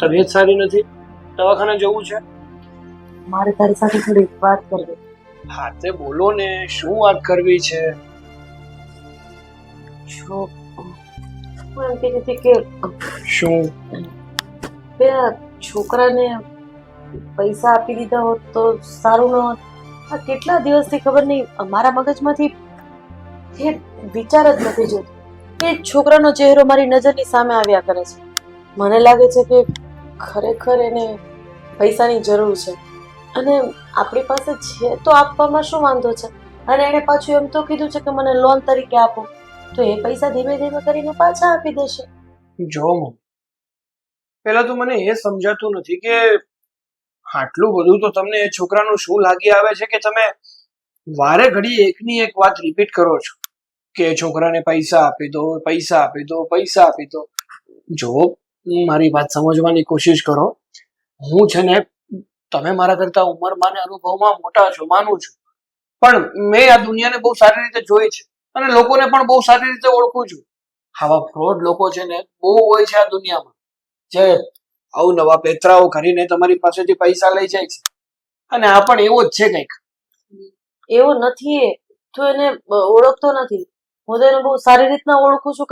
તબિયત સારી નથી? દવાખાને જવું છે? મારે તારી સાથે થોડી વાત કરવી. હા તે બોલો ને શું વાત કરવી છે? છો હું એમ કહેતી હતી કે શું? બે છોકરાને પૈસા આપી દીધા હોત તો સારું ન હોત. આ કેટલા દિવસથી ખબર નહીં મારા મગજમાંથી એ વિચાર જ નથી જતો. એ છોકરાનો ચહેરો મારી નજરની સામે આવ્યા કરે છે. મને લાગે છે કે ખરેખર એને પૈસાની જરૂર છે. અને આપણી પાસે છે તો આપવામાં શું વાંધો છે? અને એણે પાછું એમ તો કીધું છે કે મને લોન તરીકે આપો. તો એ પૈસા ધીમે ધીમે કરીને પાછા આપી દેશે. જો પેલા તો મને એ સમજાતું નથી કે આટલું બધું તો તમને એ છોકરાનું શું લાગી આવે છે કે તમે વારે ઘડી એકની એક વાત રિપીટ કરો છો? કે છોકરાને પૈસા આપી દો, પૈસા આપી દો, પૈસા આપી દો. જો મારી વાત સમજવાની કોશિશ કરો. હું છે ને, તમે મારા કરતા ઉંમરમાં ને અનુભવમાં મોટા છો માનું છું. પણ મેં આ દુનિયાને બહુ સારી રીતે જોઈ છે અને લોકોને પણ બહુ સારી રીતે ઓળખું છું. આવા ફ્રોડ લોકો છે ને, બહુ હોય છે આ દુનિયામાં. જે અવનવા પેતરાઓ કરીને તમારી પાસેથી પૈસા લઈ જાય છે. અને આ પણ એવો જ છે કંઈક. એવો નથી એ. તું એને ઓળખતો નથી. હું તો એને બહુ સારી રીતના ઓળખું છું.